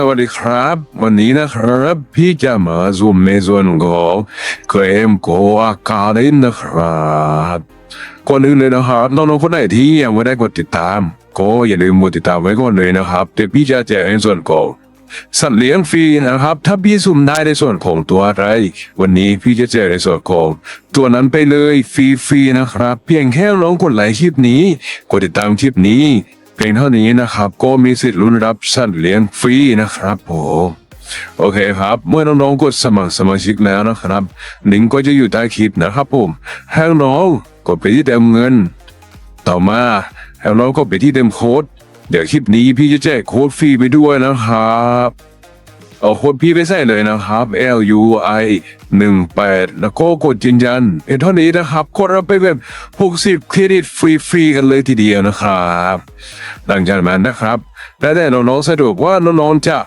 สวัสดีครับ วันนี้นะครับพี่จะมาซูมในส่วนของเกมโกอาการินนะครับก่อนอื่นเลยนะครับน้องๆคนไหนที่ยังไม่ได้กดติดตาม ก็อย่าลืมกดติดตามไว้ก่อนเลยนะครับเดี๋ยวพี่จะแจกในส่วนของสัตว์เลี้ยงฟรีนะครับ ถ้าพี่สุ่มได้ในส่วนของตัวอะไร วันนี้พี่จะแจกในส่วนของตัวนั้นไปเลยฟรีๆนะครับ เพียงแค่น้องกดไลค์คลิปนี้ กดติดตามคลิปนี้ เพียงเท่านี้นะครับ ก็มีสิทธิ์ลุ้นรับสัตว์เลี้ยงฟรีนะครับผมโอเคครับ เมื่อน้องๆกดสมัครสมาชิกแล้วนะครับลิงก์ก็จะอยู่ใต้คลิปนะครับผมให้น้องกดไปที่เติมเงิน ต่อมาให้น้องก็ไปที่เติมโค้ดเดี๋ยวคลิปนี้พี่จะแจกโค้ดฟรีไปด้วยนะครับ เอาโค้ดพี่ไปใส่เลยนะครับ L U I 1 8แล้วก็กดยืนยันเพียงเท่านี้นะครับกดรับไปแบบ 60 เครดิตฟรีๆกันเลยทีเดียวนะครับ หลังจากนั้นนะครับแล้วแต่น้องๆสะดวกว่าน้องๆจะ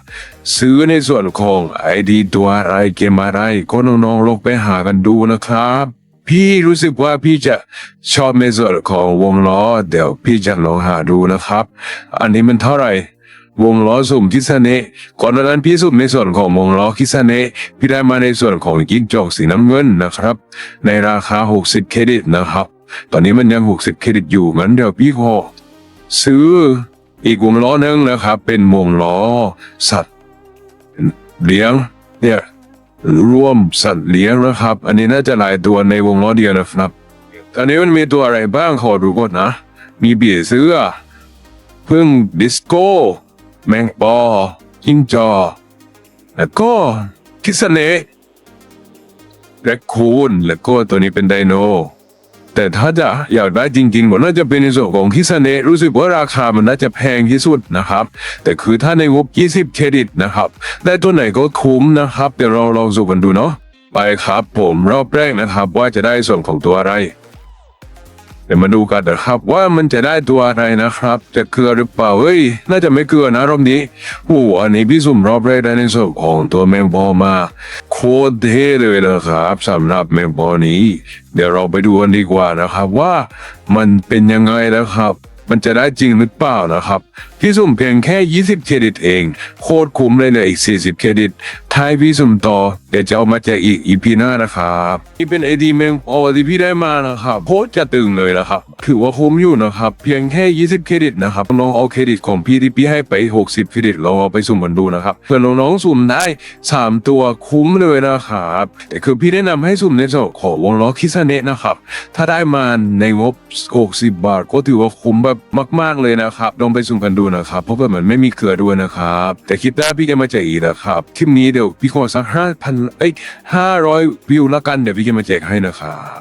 ซื้อในส่วนของ ID ตัวอะไรเกมอะไรก็น้องๆลงไปหากันดูนะครับพี่รู้สึกว่าพี่จะชอบในส่วนของวงล้อ เดี๋ยวพี่จะลองหาดูนะครับ อันนี้มันเท่าไหร่ วงล้อสุ่มคิสเนะก่อนหน้านั้นพี่สุ่มในส่วนของวงล้อคิสเนะพี่ได้มาในส่วนของกิ๊กจอกสีน้ำเงินนะครับ ในราคา 60 เครดิตนะครับ ตอนนี้มันยัง 60 เครดิตอยู่งั้นเดี๋ยวพี่ขอซื้ออีกวงล้อหนึงนะครับ เป็นวงล้อสัตว์เลี้ยงเนี่ยร่วมสัตว์เลี้ยงนะครับ อันนี้น่าจะหลายตัวในวงล้อเดียวนะครับ ตอนนี้มันมีตัวอะไรบ้างขอดูก่อนนะ มีเบียเสื้อพึ่งดิสโก้ แมงปอจิงจอ แล้วก็คิสเนแรคคูนแล้วก็ตัวนี้เป็นไดโน แต่ถ้าจะอยากได้จริงๆผมน่าจะเป็นในส่วนของคิสเนรู้สึกว่าราคามันน่าจะแพงที่สุดนะครับ แต่คือถ้าในงบ 20 เครดิตนะครับ ได้ตัวไหนก็คุ้มนะครับ เดี๋ยวเราลองสูกันดูเนาะไปครับผมรอบแรกนะครับว่าจะได้ส่วนของตัวอะไร ดี๋ยวมาดูกันนะครับ ว่ามันจะได้ตัวอะไรนะครับ จะเกลือหรือเปล่าเฮ้ยน่าจะไม่เกลือนะรอบนี้โอ้โหอันนี้พี่สุ่มรอบแรกได้ในส่วนของตัวแมงปอมาโคตรเท่เลยนะครับสำหรับแมงปอนี้ เดี๋ยวเราไปดูกันดีกว่านะครับว่ามันเป็นยังไงนะครับ มันจะได้จริงหรือเปล่านะครับ พี่สุ่มเพียงแค่ 20 เครดิตเอง โคตรคุ้มเลยเลยอีก 40 เครดิต ท้ายพี่สุ่มต่อ เดี๋ยวจะเอามาแจกอีกอีพีหน้านะครับนี่เป็นไอดีเมงโอที่พี่ได้มานะครับโคตรจะตึงเลยนะครับ ถือว่าคุ้มอยู่นะครับ เพียงแค่ 20 เครดิตนะครับลองเอาเครดิตของพี่ที่พี่ให้ไป 60 เครดิตลองเอาไปสุ่มกันดูนะครับเพื่อน้องๆสุ่มได้ 3 ตัวคุ้มเลยนะครับแต่คือพี่แนะนำให้สุ่มในส่วนของวงล้อคิสเนะนะครับ ถ้าได้มาในงบ 60 บาท ก็ถือว่าคุ้มแบบมาก ๆเลยนะครับลองไปสุ่มกันดูนะครับเพราะว่ามันไม่มีเกลือด้วยนะครับ แต่คลิปหน้าพี่จะมาแจกอีกนะครับคลิปนี้เดี๋ยวพี่ขอสักห้าพันเอ้ยห้าร้อยวิวละกันเดี๋ยวพี่จะมาแจกให้นะครับ